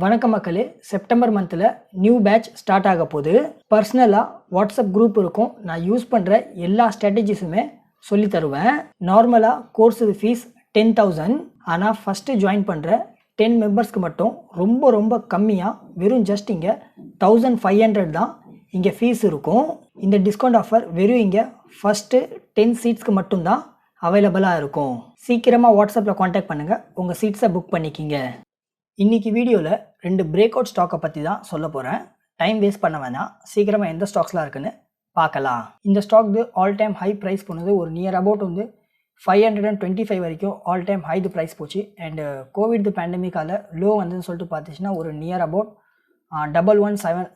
வணக்கம் மக்களே. செப்டம்பர் மந்தில் நியூ பேட்ச் ஸ்டார்ட் ஆக போகுது. பர்சனலாக வாட்ஸ்அப் குரூப் இருக்கும். நான் யூஸ் பண்ணுற எல்லா ஸ்ட்ராட்டஜிஸுமே சொல்லி தருவேன். நார்மலாக கோர்ஸுக்கு ஃபீஸ் டென் தௌசண்ட் ஆனால் ஃபஸ்ட்டு ஜாயின் பண்ணுற டென் மெம்பர்ஸ்க்கு மட்டும் ரொம்ப ரொம்ப கம்மியாக வெறும் ஜஸ்ட் இங்கே தௌசண்ட் ஃபைவ் ஹண்ட்ரட் தான் இங்கே ஃபீஸ் இருக்கும். இந்த டிஸ்கவுண்ட் ஆஃபர் வெறும் இங்கே ஃபஸ்ட்டு டென் சீட்ஸ்க்கு மட்டும்தான் அவைலபிளாக இருக்கும். சீக்கிரமாக வாட்ஸ்அப்பில் காண்டாக்ட் பண்ணுங்கள் உங்கள் சீட்ஸை புக் பண்ணிக்கிங்க. இன்னைக்கு வீடியோவில் ரெண்டு பிரேக் அவுட் ஸ்டாக்கை பற்றி தான் சொல்ல போகிறேன் டைம் வேஸ்ட் பண்ண வேணாம். சீக்கிரமாக எந்த ஸ்டாக்ஸ்லாம் இருக்குன்னு பார்க்கலாம். இந்த stock all time high price போனது ஒரு நியர் அபவுட் வந்து five hundred and twenty five வரைக்கும் ஆல் டைம் ஹை ப்ரைஸ் போச்சு அண்டு கோவிட் பேண்டமிக்கால் லோ வந்ததுன்னு சொல்லிட்டு பார்த்துச்சுன்னா ஒரு near about double one seven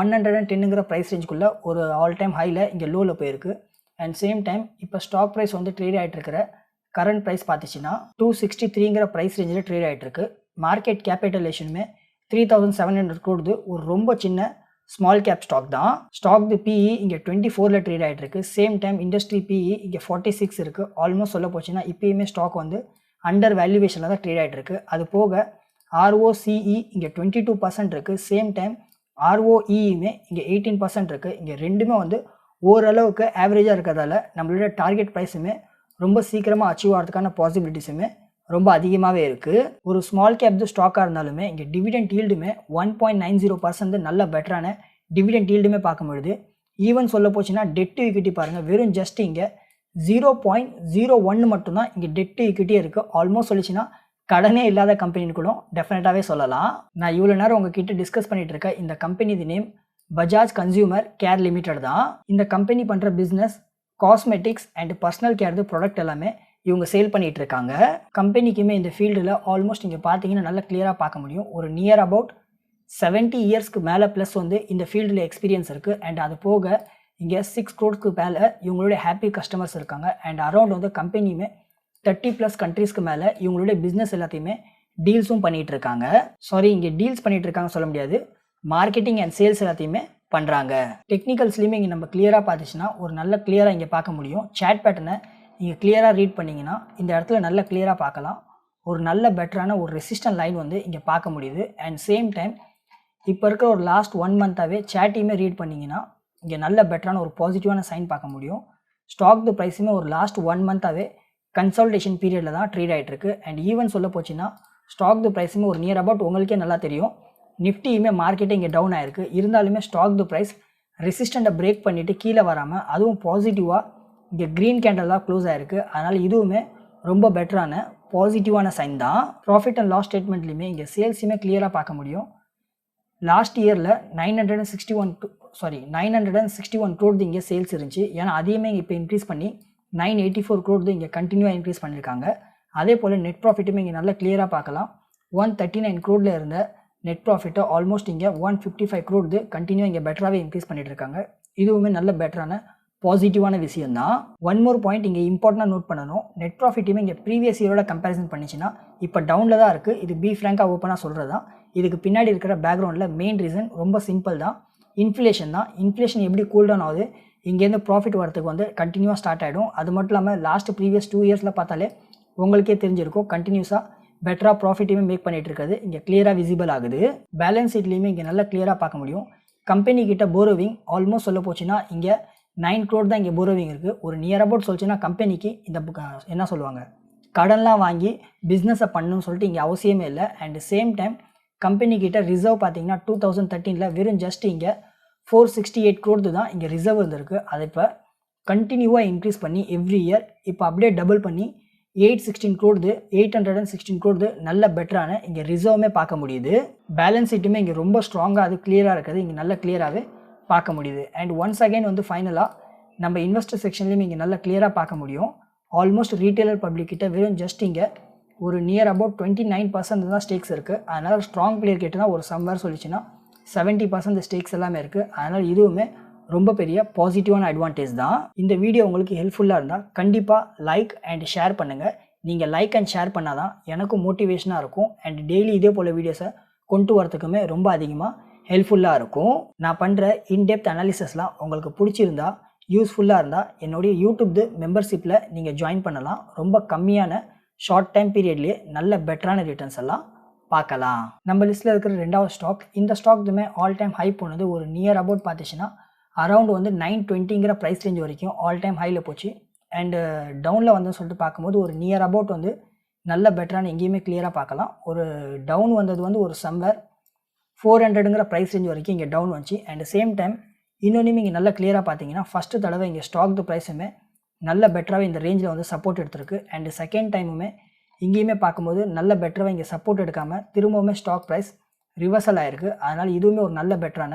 one hundred and டென்னுங்கிற price ரேஞ்சுக்குள்ளே ஒரு ஆல் டைம் ஹையில் இங்கே லோவில் போயிருக்கு. அண்ட் சேம் டைம் இப்போ ஸ்டாக் ப்ரைஸ் வந்து ட்ரேட் ஆகிட்டு இருக்கிற கரண்ட் ப்ரைஸ் பார்த்துச்சுன்னா டூ சிக்ஸ்டி த்ரீங்கிற ப்ரைஸ் ரேஞ்சில் ட்ரேட் ஆகிட்டு இருக்கு. மார்க்கெட் கேபிட்டலேஷனுமே த்ரீ தௌசண்ட் செவன் ஹண்ட்ரட் கொடுது ஒரு ரொம்ப சின்ன ஸ்மால் கேப் ஸ்டாக் தான். ஸ்டாக் பிஇ இங்கே டுவெண்ட்டி ஃபோரில் ட்ரேட் ஆகிட்டு இருக்கு சேம் டைம் இண்டஸ்ட்ரி பிஇ இங்கே ஃபார்ட்டி சிக்ஸ் இருக்குது ஆல்மோஸ்ட் சொல்ல போச்சுன்னா இப்போயுமே ஸ்டாக் வந்து அண்டர் வேல்யூவேஷனில் தான் ட்ரேட் ஆகிட்டு இருக்கு அது போக ஆர்ஓசிஇ இங்கே டுவெண்ட்டி டூ பர்சன்ட் இருக்குது சேம் டைம் ஆர்ஓஇயுமே இங்கே எயிட்டீன் பர்சன்ட் இருக்குது இங்கே ரெண்டுமே வந்து ஓரளவுக்கு ஆவரேஜாக இருக்கிறதால நம்மளோட டார்கெட் ப்ரைஸுமே ரொம்ப சீக்கிரமாக அச்சீவ் ஆகிறதுக்கான பாசிபிலிட்டிஸுமே ரொம்ப அதிகமாகவே இருக்குது ஒரு ஸ்மால் கேப் ஸ்டாக்காக இருந்தாலுமே இங்கே dividend ஈல்டுமே one point nine zero percent நல்ல பெட்டரான டிவிடெண்ட் ஈல்டுமே பார்க்க முடியுது. ஈவன் சொல்ல போச்சுன்னா டெட் டு ஈக்விட்டி பாருங்கள் வெறும் ஜஸ்ட் இங்கே ஜீரோ பாயிண்ட் ஜீரோ ஒன்று மட்டும்தான் இங்கே டெட் டு ஈக்விட்டியே இருக்குது ஆல்மோஸ்ட் சொல்லிச்சுன்னா கடனே இல்லாத கம்பெனின்னு கூட டெஃபினட்டாகவே சொல்லலாம். நான் இவ்வளோ நேரம் உங்ககிட்ட டிஸ்கஸ் பண்ணிகிட்டு இருக்க இந்த company name Bajaj consumer care limited தான். இந்த கம்பெனி பண்ணுற business cosmetics and personal care product எல்லாமே இவங்க சேல் பண்ணிட்டு இருக்காங்க கம்பெனிக்குமே இந்த ஃபீல்டில் ஆல்மோஸ்ட் இங்கே பார்த்தீங்கன்னா நல்லா கிளியராக பார்க்க முடியும். ஒரு நியர் அபவுட் செவன்ட்டி இயர்ஸ்க்கு மேலே ப்ளஸ் வந்து இந்த ஃபீல்டில் எக்ஸ்பீரியன்ஸ் இருக்குது அண்ட் அது போக இங்கே சிக்ஸ் க்ரோட்ஸ்க்கு மேலே இவங்களுடைய ஹாப்பி கஸ்டமர்ஸ் இருக்காங்க. அண்ட் அரௌண்ட் வந்து கம்பெனியுமே தேர்ட்டி ப்ளஸ் கண்ட்ரீஸ்க்கு மேலே இவங்களுடைய பிஸ்னஸ் எல்லாத்தையுமே டீல்ஸும் பண்ணிகிட்டு இருக்காங்க சாரி இங்கே டீல்ஸ் பண்ணிகிட்டு இருக்காங்க சொல்ல முடியாது. மார்க்கெட்டிங் அண்ட் சேல்ஸ் எல்லாத்தையுமே பண்ணுறாங்க டெக்னிக்கல்ஸ்லையுமே இங்கே நம்ம கிளியராக பார்த்துச்சுன்னா ஒரு நல்ல கிளியராக இங்கே பார்க்க முடியும். சேட் பேட்டர்னை நீங்கள் கிளியராக ரீட் பண்ணிங்கன்னா இந்த இடத்துல நல்ல கிளியராக பார்க்கலாம். ஒரு நல்ல பெட்டரான ஒரு ரெசிஸ்டன்ட் லைன் வந்து இங்கே பார்க்க முடியுது. அண்ட் சேம் டைம் இப்போ இருக்கிற ஒரு லாஸ்ட் ஒன் மந்த்தாகவே சேட்டையுமே ரீட் பண்ணிங்கன்னா இங்கே நல்ல பெட்டரான ஒரு பாசிட்டிவான சைன் பார்க்க முடியும். ஸ்டாக் து ப்ரைஸுமே ஒரு லாஸ்ட் ஒன் மந்த்தாகவே கன்சல்டேஷன் பீரியடில் தான் ட்ரேட் ஆகிட்டுருக்கு அண்ட் ஈவன் சொல்ல போச்சுன்னா ஸ்டாக் து ப்ரைஸுமே ஒரு நியர் அபவுட் உங்களுக்கே நல்லா தெரியும். நிஃப்டியுமே மார்க்கெட்டே இங்கே டவுன் ஆயிருக்கு. இருந்தாலுமே ஸ்டாக் து ப்ரைஸ் ரெசிஸ்டண்ட்டை பிரேக் பண்ணிவிட்டு கீழே வராமல் அதுவும் பாசிட்டிவாக இங்கே க்ரீன் கேண்டல் தான் க்ளோஸ் ஆயிருக்கு. அதனால் இதுவுமே ரொம்ப பெட்டரான பாசிட்டிவான சைன் தான். ப்ராஃபிட் அண்ட் லாஸ் ஸ்டேட்மெண்ட்லையுமே இங்கே சேல்ஸுமே கிளியராக பார்க்க முடியும். லாஸ்ட் இயரில் nine hundred and sixty one sorry nine hundred and sixty one crore இங்கே சேல்ஸ் இருந்துச்சு. ஏன்னா அதையுமே இப்போ இன்க்ரீஸ் பண்ணி நைன் எயிட்டி ஃபோர் க்ரோட் இங்கே கண்டினியூவாக இன்க்ரீஸ் பண்ணியிருக்காங்க அதே போல் நெட் ப்ராஃபிட்டுமே இங்கே நல்லா கிளியராக பார்க்கலாம். ஒன் தேர்ட்டி நைன் க்ரோடில் இருந்த நெட் ப்ராஃபிட்டை ஆல்மோஸ்ட் இங்கே one fifty five crore continue இங்கே பெட்டராகவே இன்க்ரீஸ் பண்ணிட்டு இருக்காங்க. இதுவுமே நல்ல பெட்டரான பாசிட்டிவான விஷயம் தான் ஒன் மோர் பாயிண்ட் இங்கே இம்பார்ட்டண்டாக நோட் பண்ணணும். நெட் ப்ராஃபிட்டுமே இங்கே ப்ரீவியஸ் இயரோட கம்பேரிசன் பண்ணிச்சுன்னா இப்போ டவுனில் தான் இருக்குது இது பி ஃப்ரேங்காக ஓப்பனாக சொல்கிறது தான் இதுக்கு பின்னாடி இருக்கிற பேக்ரவுண்டில் மெயின் ரீசன் ரொம்ப சிம்பிள் தான். இன்ஃப்ளேஷன் தான். இன்ஃப்ளேஷன் எப்படி கூல் டவுன் ஆகுது? இங்கேருந்து ப்ராஃபிட் வரதுக்கு வந்து கண்டினியூவாக ஸ்டார்ட் ஆகிடும் அது மட்டும் இல்லாமல் லாஸ்ட் ப்ரீவியஸ் டூ இயர்ஸில் பார்த்தாலே உங்களுக்கே தெரிஞ்சிருக்கும். கண்டினியூஸாக பெட்டராக ப்ராஃபிட்டையுமே மேக் பண்ணிகிட்டு இருக்காது இங்கே கிளியராக விசிபிள் ஆகுது. பேலன்ஸ் ஷீட்லேயுமே இங்கே நல்லா கிளியராக பார்க்க முடியும். கம்பெனி கிட்ட போரோவிங் ஆல்மோஸ்ட் சொல்ல போச்சுன்னா இங்கே நைன் க்ரோட் தான் இங்கே போரோவிங் இருக்குது ஒரு நியர் அபவுட் சொல்லிச்சுன்னா கம்பெனிக்கு இந்த புக் என்ன சொல்லுவாங்க? கடன்லாம் வாங்கி பிஸ்னஸை பண்ணணும்னு சொல்லிட்டு இங்கே அவசியமே இல்லை. அண்ட் சேம் டைம் கம்பெனிக்கிட்ட ரிசர்வ் பார்த்தீங்கன்னா டூ தௌசண்ட் தேர்ட்டீனில் வெறும் ஜஸ்ட் இங்கே ஃபோர் சிக்ஸ்டி எயிட் க்ரோர்த்து தான் இங்கே ரிசர்வ் இருந்திருக்கு. அதை இப்போ கண்டினியூவாக இன்க்ரீஸ் பண்ணி எவ்ரி இயர் இப்போ அப்படியே டபுள் பண்ணி eight sixteen crore eight hundred and sixteen crore நல்ல பெட்டரான இங்கே ரிசர்வுமே பார்க்க முடியுது. பேலன்ஸ் ஷீட்டுமே இங்கே ரொம்ப ஸ்ட்ராங்காக அது கிளியராக இருக்குது. இங்கே நல்ல கிளியராகவே பார்க்க முடியுது. அண்ட் ஒன்ஸ் அகைன் வந்து ஃபைனலாக நம்ம இன்வெஸ்டர் செக்ஷன்லேயும் இங்கே நல்லா கிளியராக பார்க்க முடியும். ஆல்மோஸ்ட் ரீட்டைலர் பப்ளிக் கிட்ட வெறும் ஜஸ்ட் இங்கே ஒரு near about twenty nine percent தான் ஸ்டேக்ஸ் இருக்குது அதனால் ஸ்ட்ராங் பிளேயர் கிட்ட ஒரு சம்வேர் சொல்லிச்சுன்னா செவன்ட்டி பர்சன்ட் ஸ்டேக்ஸ் எல்லாமே இருக்குது அதனால் இதுவுமே ரொம்ப பெரிய பாசிட்டிவான அட்வான்டேஜ் தான். இந்த வீடியோ உங்களுக்கு ஹெல்ப்ஃபுல்லாக இருந்தால் கண்டிப்பாக லைக் அண்ட் ஷேர் பண்ணுங்கள் நீங்கள் லைக் அண்ட் ஷேர் பண்ணால் தான் எனக்கும் மோட்டிவேஷனாக இருக்கும். அண்ட் டெய்லி இதே போல் வீடியோஸை கொண்டு வரத்துக்குமே ரொம்ப அதிகமாக ஹெல்ப்ஃபுல்லாக இருக்கும். நான் பண்ணுற இன்டெப்த் அனாலிசஸ்லாம் உங்களுக்கு பிடிச்சிருந்தா யூஸ்ஃபுல்லாக இருந்தால் என்னுடைய யூடியூப் மெம்பர்ஷிப்பில் நீங்கள் ஜாயின் பண்ணலாம். ரொம்ப கம்மியான ஷார்ட் டைம் பீரியட்லேயே நல்ல பெட்டரான ரிட்டர்ன்ஸ் எல்லாம் பார்க்கலாம். நம்ம லிஸ்ட்டில் இருக்கிற ரெண்டாவது ஸ்டாக் இந்த ஸ்டாக் இதுமே ஆல் டைம் ஹை போனது ஒரு நியர் அபவுட் பார்த்துச்சுன்னா அரௌண்ட் வந்து நைன் டுவெண்ட்டிங்கிற ப்ரைஸ் ரேஞ்ச் வரைக்கும் ஆல் டைம் ஹையில் போச்சு. அண்டு டவுனில் வந்து சொல்லிட்டு பார்க்கும்போது ஒரு நியர் அபவுட் வந்து நல்ல பெட்டரான எங்கேயுமே கிளியராக பார்க்கலாம். ஒரு டவுன் வந்தது வந்து ஒரு சம்வேர் ஃபோர் ஹண்ட்ரடுங்கிற ப்ரைஸ் ரேஞ்ச் வரைக்கும் இங்கே டவுன் வந்துச்சு. அண்ட் சேம் டைம் இன்னொன்றுமே இங்கே நல்லா கிளியராக பார்த்தீங்கன்னா ஃபஸ்ட்டு தடவை இங்கே ஸ்டாக் த ப்ரைஸுமே நல்ல பெட்டராகவே இந்த ரேஞ்சில் வந்து சப்போர்ட் எடுத்திருக்கு. அண்ட் செகண்ட் டைமுமே இங்கேயுமே பார்க்கும்போது நல்ல பெட்டராக இங்கே சப்போர்ட் எடுக்காமல் திரும்பவுமே ஸ்டாக் ப்ரைஸ் ரிவர்சல் ஆகிருக்கு அதனால் இதுவுமே ஒரு நல்ல பெட்டரான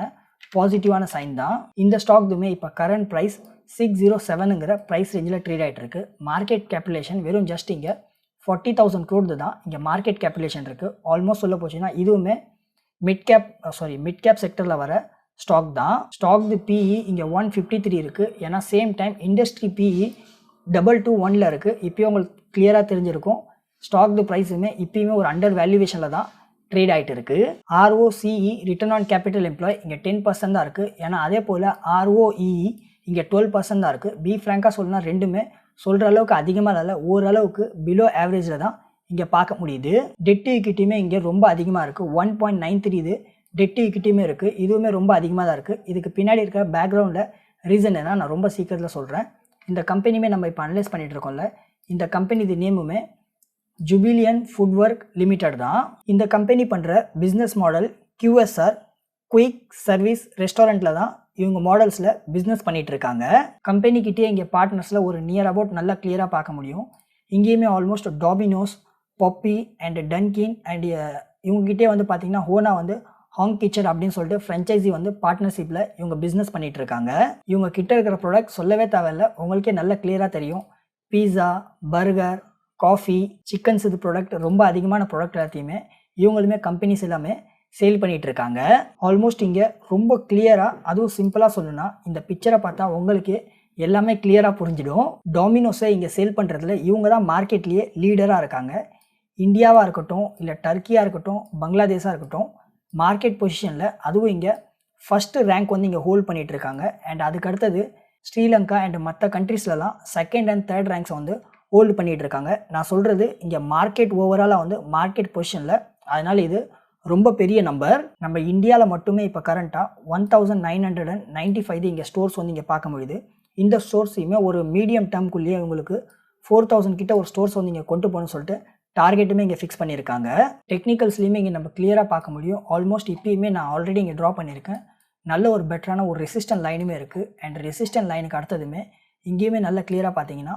பாசிட்டிவான சைன் தான். இந்த ஸ்டாக் இதுவுமே இப்போ கரண்ட் ப்ரைஸ் சிக்ஸ் ஜீரோ செவனுங்கிற ப்ரைஸ் ரேஞ்சில் ட்ரேட் ஆகிட்டு இருக்கு. மார்க்கெட் கேபிலேஷன் வெறும் ஜஸ்ட் இங்கே ஃபார்ட்டி தௌசண்ட் க்ரோடு தான் இங்கே மார்க்கெட் கேபிலேஷன் இருக்குது ஆல்மோஸ்ட் சொல்ல போச்சுன்னா இதுவுமே mid cap sorry mid cap செக்டரில் வர ஸ்டாக் தான். ஸ்டாக் தி பிஇ இங்கே ஒன் ஃபிஃப்டி த்ரீ இருக்குது ஏன்னா same time industry PE double two ஒனில் இருக்குது இப்போயும் உங்களுக்கு கிளியராக தெரிஞ்சிருக்கும். ஸ்டாக் தி ப்ரைஸுமே இப்போயுமே ஒரு அண்டர் வேல்யூவேஷனில் தான் ட்ரேட் ஆகிட்டு இருக்குது ROCE return on capital employ இங்கே டென் பர்சன்ட் தான் இருக்குது ஏன்னா அதே போல் ஆர்ஓஇஇ இங்கே டுவெல் பர்சன்ட் தான் இருக்குது பி ஃப்ராங்காக சொல்லணும்னா ரெண்டுமே சொல்கிற அளவுக்கு அதிகமாக இல்லை ஓரளவுக்கு பிலோ ஆவரேஜில் தான் இங்கே பார்க்க முடியுது. டெட் ஈக்விட்டியுமே இங்கே ரொம்ப அதிகமாக இருக்குது ஒன் பாயிண்ட் நைன் த்ரீ இது. டெட் ஈக்விட்டியுமே இருக்குது இதுவுமே ரொம்ப அதிகமாக தான் இருக்குது இதுக்கு பின்னாடி இருக்கிற பேக்ரவுண்டில் ரீசன் என்ன நான் ரொம்ப சீக்கிரத்தில் சொல்கிறேன் இந்த கம்பெனியுமே நம்ம இப்போ அனலைஸ் பண்ணிகிட்டு இருக்கோம்ல இந்த கம்பெனி இது நேமுமே ஜுபிலியன் ஃபுட்ஒர்க் லிமிடெட் தான். இந்த கம்பெனி பண்ணுற business model QSR quick service ரெஸ்டாரண்ட்டில் தான் இவங்க மாடல்ஸில் பிஸ்னஸ் பண்ணிகிட்ருக்காங்க கம்பெனிக்கிட்டே இங்கே பார்ட்னர்ஸில் ஒரு நியர் அபவுட் நல்லா கிளியராக பார்க்க முடியும். இங்கேயுமே ஆல்மோஸ்ட் டாபினோஸ் பப்பி அண்ட் டன்கின் அண்ட் இவங்ககிட்டே வந்து பார்த்தீங்கன்னா ஹோனா வந்து ஹாங் கிச்சன் அப்படின்னு சொல்லிட்டு ஃப்ரெஞ்சைசி வந்து பார்ட்னர்ஷிப்பில் இவங்க பிஸ்னஸ் பண்ணிட்டு இருக்காங்க. இவங்க கிட்ட இருக்கிற ப்ராடக்ட் சொல்லவே தேவையில்ல. உங்களுக்கே நல்ல கிளியராக தெரியும். பீஸா பர்கர் காஃபி சிக்கன்ஸ் இது ப்ராடக்ட் ரொம்ப அதிகமான ப்ராடக்ட் எல்லாத்தையுமே இவங்களுமே கம்பெனிஸ் எல்லாமே சேல் பண்ணிகிட்டு இருக்காங்க. ஆல்மோஸ்ட் இங்கே ரொம்ப கிளியராக அதுவும் சிம்பிளாக சொல்லணும்னா இந்த பிக்சரை பார்த்தா உங்களுக்கு எல்லாமே கிளியராக புரிஞ்சிடும். டாமினோஸை இங்கே சேல் பண்ணுறதுல இவங்க தான் மார்க்கெட்லேயே லீடராக இருக்காங்க. இந்தியாவாக இருக்கட்டும் இல்லை டர்க்கியாக இருக்கட்டும் பங்களாதேஷாக இருக்கட்டும் மார்க்கெட் பொசிஷனில் அதுவும் இங்கே ஃபஸ்ட்டு ரேங்க் வந்து இங்கே ஹோல்ட் பண்ணிகிட்டு இருக்காங்க. அண்ட் அதுக்கு அடுத்தது ஸ்ரீலங்கா அண்ட் மற்ற கண்ட்ரீஸ்லலாம் செகண்ட் அண்ட் தேர்ட் ரேங்க்ஸை வந்து ஹோல்டு பண்ணிகிட்டு இருக்காங்க. நான் சொல்கிறது இங்கே மார்க்கெட் ஓவராலாக வந்து மார்க்கெட் பொசிஷனில் அதனால் இது ரொம்ப பெரிய நம்பர் நம்ம இந்தியாவில் மட்டுமே இப்போ கரண்ட்டாக one thousand nine hundred and ninety five இங்கே ஸ்டோர்ஸ் வந்து இங்கே பார்க்க முடியுது. இந்த ஸ்டோர்ஸையுமே ஒரு மீடியம் டேர்ம்குள்ளேயே உங்களுக்கு ஃபோர் தௌசண்ட் கிட்ட ஒரு ஸ்டோர்ஸ் வந்து இங்கே கொண்டு போகணும்னு சொல்லிட்டு டார்கெட்டுமே இங்கே ஃபிக்ஸ் பண்ணியிருக்காங்க டெக்னிக்கல்ஸ்லையுமே இங்கே நம்ம கிளியராக பார்க்க முடியும். ஆல்மோஸ்ட் இப்பயுமே நான் ஆல்ரெடி இங்கே ட்ரா பண்ணியிருக்கேன் நல்ல ஒரு பெட்டரான ஒரு ரெசிஸ்டன்ட் லைனுமே இருக்குது அண்ட் ரெசிஸ்டன்ட் லைனுக்கு அடுத்ததுமே இங்கேயுமே நல்ல கிளியராக பார்த்தீங்கன்னா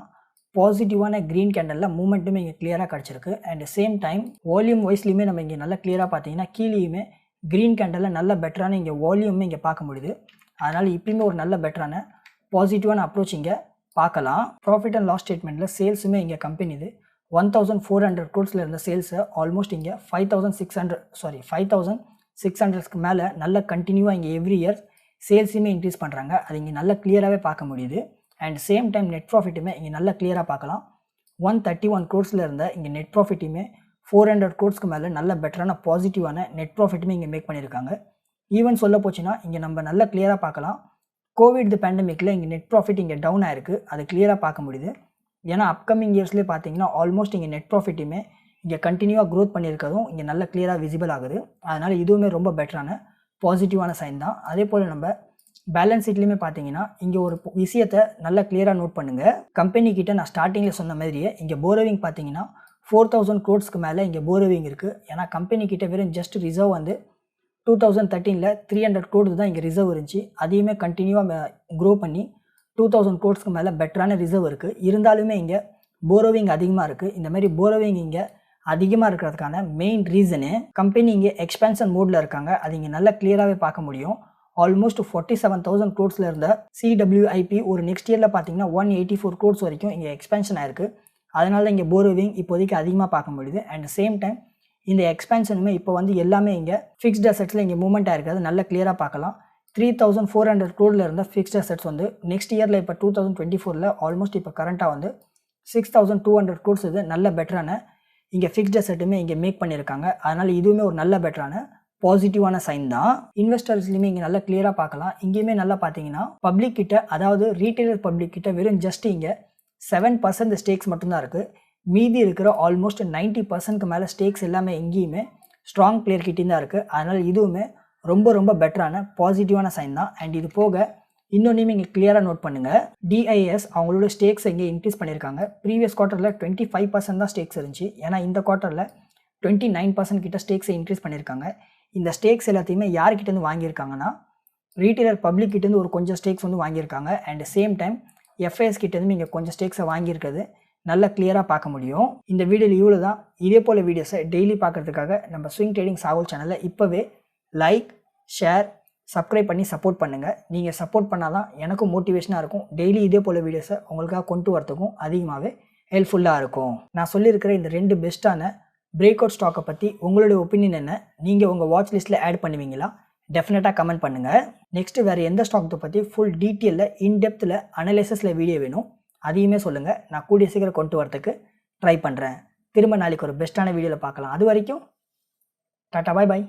பாசிட்டிவான க்ரீன் கேண்டலில் மூமெண்ட்டுமே இங்கே கிளியராக கிடச்சிருக்கு. அண்ட் சேம் டைம் வால்யூம் வைஸ்லையுமே நம்ம இங்கே நல்லா கிளியராக பார்த்தீங்கன்னா கீழேயுமே க்ரீன் கேண்டலில் நல்ல பெட்டரான இங்கே வால்யூமே இங்கே பார்க்க முடியுது. அதனால் இப்பயுமே ஒரு நல்ல பெட்டரான பாசிட்டிவான அப்ரோச் இங்கே பார்க்கலாம். ப்ராஃபிட் அண்ட் லாஸ் ஸ்டேட்மெண்ட்டில் சேல்ஸுமே இங்கே கம்பெனி இது ஒன் தௌசண்ட் ஃபோர் ஹண்ட்ரட் கோர்ஸில் இருந்த சேல்ஸை ஆல்மோஸ்ட் இங்கே five thousand six hundred sorry five thousand six ஹண்ட்ரட்ஸ்க்கு மேலே நல்ல கண்டினியூவாக இங்கே எவ்ரி இயர் சேல்ஸுமே இன்க்ரீஸ் பண்ணுறாங்க அது இங்கே நல்ல கிளியராகவே பார்க்க முடியுது. அண்ட் சேம் டைம் நெட் ப்ராஃபிட்டுமே இங்கே நல்ல கிளியராக பார்க்கலாம். ஒன் தேர்ட்டி ஒன் க்ரோட்ஸில் இருந்த இங்கே நெட் ப்ராஃபிட்டுமே ஃபோர் ஹண்ட்ரட் கோர்ஸ்க்கு மேலே நல்ல பெட்டரான பாசிட்டிவான நெட் ப்ராஃபிட்டுமே இங்கே மேக் பண்ணியிருக்காங்க ஈவன் சொல்ல போச்சுன்னா இங்கே நம்ம நல்ல கிளியராக பார்க்கலாம். கோவிட் பேண்டமிக்கில் இங்கே நெட் ப்ராஃபிட் இங்கே டவுன் ஆயிருக்கு. அது கிளியராக பார்க்க முடியுது. ஏன்னா அப்கமிங் இயர்ஸ்லேயே பார்த்தீங்கன்னா ஆல்மோஸ்ட் இங்கே நெட் ப்ராஃபிட்டுமே இங்கே கண்டினியூவாக க்ரோத் பண்ணியிருக்கிறதும் இங்கே நல்ல கிளியராக விசிபிள் ஆகுது. அதனால் இதுவுமே ரொம்ப பெட்டரான பாசிட்டிவான சைன் தான். அதே போல் நம்ம பேலன்ஸ் ஷீட்லேயுமே பார்த்தீங்கன்னா இங்கே ஒரு விஷயத்தை நல்லா கிளியராக நோட் பண்ணுங்கள் கம்பெனி கிட்ட நான் ஸ்டார்டிங்கில் சொன்ன மாதிரியே இங்கே போரோவிங் பார்த்தீங்கன்னா ஃபோர் தௌசண்ட் க்ரோட்ஸ்க்கு மேலே இங்கே போரோவிங் இருக்குது ஏன்னா கம்பெனி கிட்ட வெறும் ஜஸ்ட் ரிசர்வ் வந்து டூ தௌசண்ட் தேர்ட்டீனில் த்ரீ ஹண்ட்ரட் க்ரோட்ஸ் தான் இங்கே ரிசர்வ் இருந்துச்சு. அதையுமே கண்டினியூவாக க்ரோ பண்ணி டூ தௌசண்ட் கோட்ஸ்க்கு மேலே பெட்டரான ரிசர்வ் இருக்குது இருந்தாலுமே இங்கே போரோவிங் அதிகமாக இருக்குது இந்த மாதிரி போரோவிங் இங்கே அதிகமாக இருக்கிறதுக்கான மெயின் ரீசனு கம்பெனி இங்கே எக்ஸ்பென்ஷன் மோடில் இருக்காங்க. அது இங்கே நல்லா கிளியராகவே பார்க்க முடியும். ஆல்மோஸ்ட் ஃபார்ட்டி செவன் தௌசண்ட் க்ரோட்ஸில் இருந்த சிடபிள்யூஐபி ஒரு நெக்ஸ்ட் இயரில் பார்த்தீங்கன்னா ஒன் எயிட்டி ஃபோர் க்ரோட்ஸ் வரைக்கும் இங்கே எக்ஸ்பென்ஷன் ஆயிருக்கு. அதனால இங்கே போரோவிங் இப்போதைக்கு அதிகமாக பார்க்க முடியுது. அண்ட் சேம் டைம் இந்த எக்ஸ்பென்ஷனுமே இப்போ வந்து எல்லாமே இங்கே ஃபிக்ஸ்ட் அசட்ஸில் இங்கே மூவ்மெண்ட் ஆயிருக்கிறது நல்லா கிளியராக பார்க்கலாம். த்ரீ தௌசண்ட் ஃபோர் ஹண்ட்ரட் க்ரோடில் இருந்த ஃபிக்ஸ்ட் அசெட்ஸ் வந்து நெக்ஸ்ட் இயரில் இப்போ டூ தௌசண்ட் டுவெண்ட்டி ஃபோரில் ஆல்மோஸ்ட் இப்போ கரண்ட்டாக வந்து six thousand two hundred crores இது நல்ல பெட்டரான இங்கே ஃபிக்ஸ்ட் அசெட்டுமே இங்கே மேக் பண்ணியிருக்காங்க அதனால் இதுவுமே ஒரு நல்ல பெட்டரான பாசிட்டிவான சைன் தான். இன்வெஸ்டர்ஸ்லையுமே இங்கே நல்லா கிளியராக பார்க்கலாம். இங்கேயுமே நல்லா பார்த்தீங்கன்னா பப்ளிக் கிட்ட அதாவது ரீட்டைலர் பப்ளிக் கிட்ட வெறும் ஜஸ்ட் இங்கே செவன் பர்சன்ட் ஸ்டேக்ஸ் மட்டும்தான் இருக்குது மீதி இருக்கிற ஆல்மோஸ்ட் நைன்ட்டி பர்சன்ட்க்கு மேலே ஸ்டேக்ஸ் எல்லாமே எங்கேயுமே ஸ்ட்ராங் பிளேயர் கிட்டே தான் இருக்குது அதனால் இதுவுமே ரொம்ப ரொம்ப பெட்டரான பாசிட்டிவான சைன் தான். அண்ட் இது போக இன்னொன்றையுமே இங்கே கிளியராக நோட் பண்ணுங்கள் டிஐஎஸ் அவங்களோட ஸ்டேக்ஸ் இங்கே இன்க்ரீஸ் பண்ணியிருக்காங்க. ப்ரீவியஸ் குவார்ட்டரில் டுவெண்ட்டி ஃபைவ் பர்சன்ட் தான் ஸ்டேக்ஸ் இருந்துச்சு. ஏன்னா இந்த குவார்ட்டரில் டுவெண்ட்டி நைன் பர்சன்ட் கிட்ட ஸ்டேக்ஸை இன்க்ரீஸ் பண்ணியிருக்காங்க. இந்த ஸ்டேக்ஸ் எல்லாத்தையுமே யார்கிட்டேருந்து வாங்கியிருக்காங்கன்னா ரீட்டைலர் பப்ளிக் கிட்டேருந்து ஒரு கொஞ்சம் ஸ்டேக்ஸ் வந்து வாங்கியிருக்காங்க. அண்ட் சேம் டைம் எஃப்ஐஎஸ் கிட்டேருந்து இங்கே கொஞ்சம் ஸ்டேக்ஸை வாங்கியிருக்கிறது நல்லா கிளியராக பார்க்க முடியும். இந்த வீடியோவில் இவ்வளோ தான் இதே போல் வீடியோஸை டெய்லி பார்க்குறதுக்காக நம்ம ஸ்விங் ட்ரேடிங் சாகுல் சேனலில் இப்போவே லைக் ஷேர் சப்ஸ்கிரைப் பண்ணி சப்போர்ட் பண்ணுங்கள் நீங்கள் சப்போர்ட் பண்ணால் தான் எனக்கும் மோட்டிவேஷனாக இருக்கும். டெய்லி இதே போல் வீடியோஸை உங்களுக்காக கொண்டு வரத்துக்கும் அதிகமாகவே ஹெல்ப்ஃபுல்லாக இருக்கும். நான் சொல்லியிருக்கிற இந்த ரெண்டு பெஸ்ட்டான பிரேக் அவுட் ஸ்டாக்கை பற்றி உங்களுடைய ஒப்பீனியன் என்ன? நீங்கள் உங்கள் வாட்ச் லிஸ்ட்டில் ஆட் பண்ணுவீங்களா? டெஃபினட்டாக கமெண்ட் பண்ணுங்கள் நெக்ஸ்ட்டு வேறு எந்த ஸ்டாக்கை பற்றி ஃபுல் டீட்டெயிலில் இன்டெப்த்தில் அனலைசஸில் வீடியோ வேணும் அதையுமே சொல்லுங்கள் நான் கூடிய சீக்கிரம் கொண்டு வரத்துக்கு ட்ரை பண்ணுறேன் திரும்ப நாளைக்கு ஒரு பெஸ்ட்டான வீடியோவில் பார்க்கலாம். அது வரைக்கும் டாட்டா பாய் பாய்